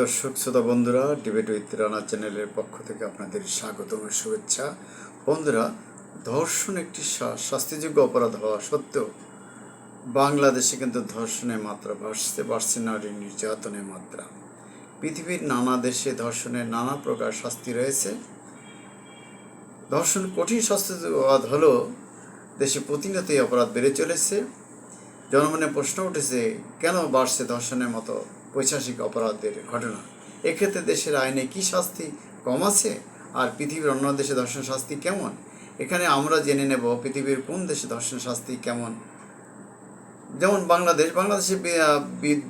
দর্শক, শ্রোতা বন্ধুরা ডিবেট উইথ রানা চ্যানেলের পক্ষ থেকে আপনাদের স্বাগত ও শুভেচ্ছা। বন্ধুরা, ধর্ষণ একটি শাস্তিযোগ্য অপরাধ হওয়া সত্ত্বেও বাংলাদেশে কিন্তু ধর্ষণের মাত্রা বাড়ছে বাড়ছে নারী নির্যাতনের মাত্রা। পৃথিবীর নানা দেশে ধর্ষণের নানা প্রকার শাস্তি রয়েছে। ধর্ষণ কঠিন শাস্তিযোগ্য অপরাধ হলেও দেশে প্রতিনিয়ত অপরাধ বেড়ে চলেছে। জনমনে প্রশ্ন উঠেছে, কেন বাড়ছে ধর্ষণের মতো পৈশাসিক অপরাধের ঘটনা। এক্ষেত্রে দেশের আইনে কি শাস্তি কম আছে? আর পৃথিবীর অন্য দেশে ধর্ষণ শাস্তি কেমন? এখানে আমরা জেনে নেব পৃথিবীর কোন দেশে ধর্ষণ শাস্তি কেমন। যেমন বাংলাদেশ, বাংলাদেশে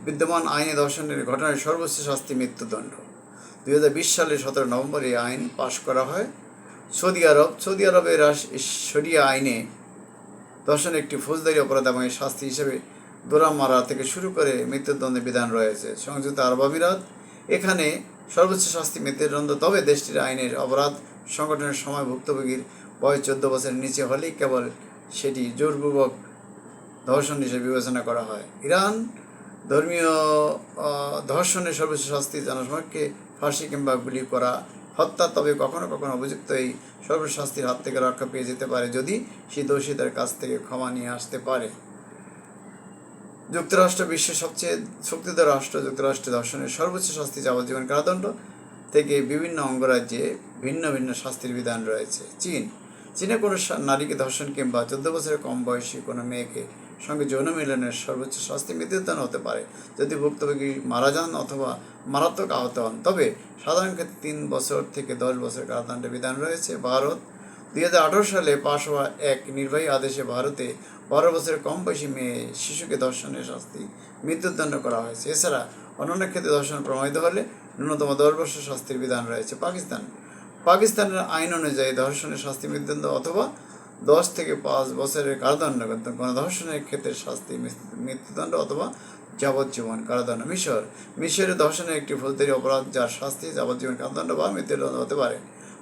বিদ্যমান আইনে ধর্ষণের ঘটনায় সর্বোচ্চ শাস্তি মৃত্যুদণ্ড। দুই হাজার বিশ সালের সতেরো নভেম্বর এই আইন পাশ করা হয়। সৌদি আরব, সৌদি আরবের শরিয়া আইনে ধর্ষণ একটি ফৌজদারি অপরাধ এবং শাস্তি হিসেবে দোরা মারা থেকে শুরু করে মৃত্যুদণ্ডের বিধান রয়েছে। সংযুক্ত আরব আমিরাত, এখানে সর্বোচ্চ শাস্তি মৃত্যুদণ্ড তবে দেশটির আইনের অপরাধ সংগঠনের সময় ভুক্তভোগীর বয়স চোদ্দ বছরের নিচে হলেই কেবল সেটি জোরপূর্বক ধর্ষণ হিসেবে বিবেচনা করা হয়। ইরান ধর্মীয় ধর্ষণের সর্বোচ্চ শাস্তি জনসমাজকে ফাঁসি কিংবা গুলি করা, হত্যা, তবে কখনো কখনো অভিযুক্ত এই সর্বোচ্চ শাস্তির হাত থেকে রক্ষা পেয়ে যেতে পারে যদি সে দোষীদের কাছ থেকে ক্ষমা নিয়ে আসতে পারে। যুক্তরাষ্ট্র বিশ্বের সবচেয়ে শক্তিধর রাষ্ট্র যুক্তরাষ্ট্রে ধর্ষণের সর্বোচ্চ শাস্তি যাবজ্জীবন কারাদণ্ড থেকে বিভিন্ন অঙ্গরাজ্যে ভিন্ন ভিন্ন শাস্তির বিধান রয়েছে। চীন। চীনে কোনো নারীকে ধর্ষণ কিংবা চোদ্দ বছরের কম বয়সী কোনো মেয়েকে সঙ্গে যৌন মিলনের সর্বোচ্চ শাস্তি মৃত্যুদণ্ড হতে পারে। যদি ভুক্তভোগী মারা যান অথবা মারাত্মক আহত হন, তবে সাধারণ ক্ষেত্রে তিন বছর থেকে দশ বছর কারাদণ্ডের বিধান রয়েছে। ভারত। দুই হাজার আঠারো সালে পাশ হওয়া এক নির্বাহী আদেশে ভারতে বারো বছরের কম বয়সী মেয়ে শিশুকে ধর্ষণের শাস্তি মৃত্যুদণ্ড করা হয়েছে। এছাড়া অন্যান্য ক্ষেত্রে ধর্ষণ প্রমাণিত হলে ন্যূনতম দশ বছর শাস্তির বিধান রয়েছে পাকিস্তান। পাকিস্তানের আইন অনুযায়ী ধর্ষণের শাস্তি মৃত্যুদণ্ড অথবা দশ থেকে পাঁচ বছরের কারাদণ্ড, কিন্তু গণধর্ষণের ক্ষেত্রে শাস্তি মৃত্যুদণ্ড অথবা যাবজ্জীবন কারাদণ্ড। মিশর মিশরে ধর্ষণের একটি ফৌজদারি অপরাধ যার শাস্তি যাবজ্জীবন কারাদণ্ড বা মৃত্যুদণ্ড হতে পারে।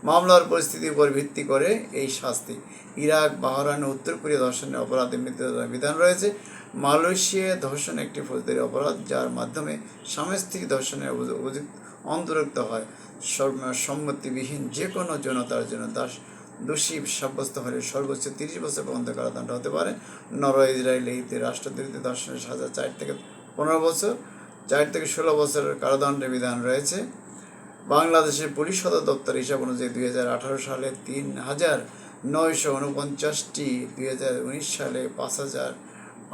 মামলার পরিস্থিতির উপর ভিত্তি করে এই শাস্তি। ইরাক বাহরান উত্তর কোরিয়া ধর্ষণের অপরাধে মৃত্যুদণ্ডের বিধান রয়েছে। মালয়েশিয়ায় ধর্ষণ একটি ফৌজদারি অপরাধ, যার মাধ্যমে স্ত্রী ধর্ষণের অন্তর্ভুক্ত হয়। সম- সম্মতিবিহীন যে কোনো জনতার জন্য দাস দোষী সাব্যস্ত হলে সর্বোচ্চ তিরিশ বছর পর্যন্ত কারাদণ্ড হতে পারে। নর ইসরায়েল, এইতে রাষ্ট্রদ্রোহিত ধর্ষণের সাজা চার থেকে পনেরো বছর, চার থেকে ষোলো বছরের কারাদণ্ডের বিধান রয়েছে। বাংলাদেশের পুলিশ সদর দপ্তর হিসাব অনুযায়ী দুই হাজার আঠারো সালে তিন হাজার নয়শো উনপঞ্চাশটি, দুই হাজার উনিশ সালে পাঁচ হাজার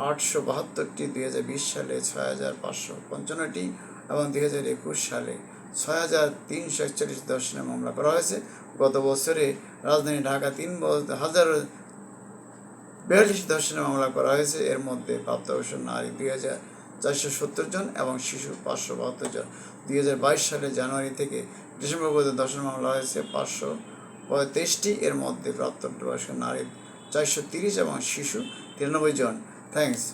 আটশো বাহাত্তরটি, দুই হাজার বিশ সালে ছয় হাজার পাঁচশো পঞ্চান্নটি এবং দুই হাজার একুশ সালে ছয় হাজার তিনশো একচল্লিশ দর্শনে মামলা করা হয়েছে। গত বছরে রাজধানী ঢাকা তিন হাজার বিয়াল্লিশ দর্শনে মামলা করা হয়েছে। এর মধ্যে প্রাপ্তবয়স্ক নারী দুই হাজার চারশো সত্তর জন এবং শিশু পাঁচশো বাহাত্তর জন। দুই হাজার বাইশ সালে জানুয়ারি থেকে ডিসেম্বর পর্যন্ত দর্শন মামলা হয়েছে পাঁচশো পঁয়ত্রিশটি। এর মধ্যে প্রাপ্তবয়স্ক নারী চারশো তিরিশ এবং শিশু তিরানব্বই জন। থ্যাংকস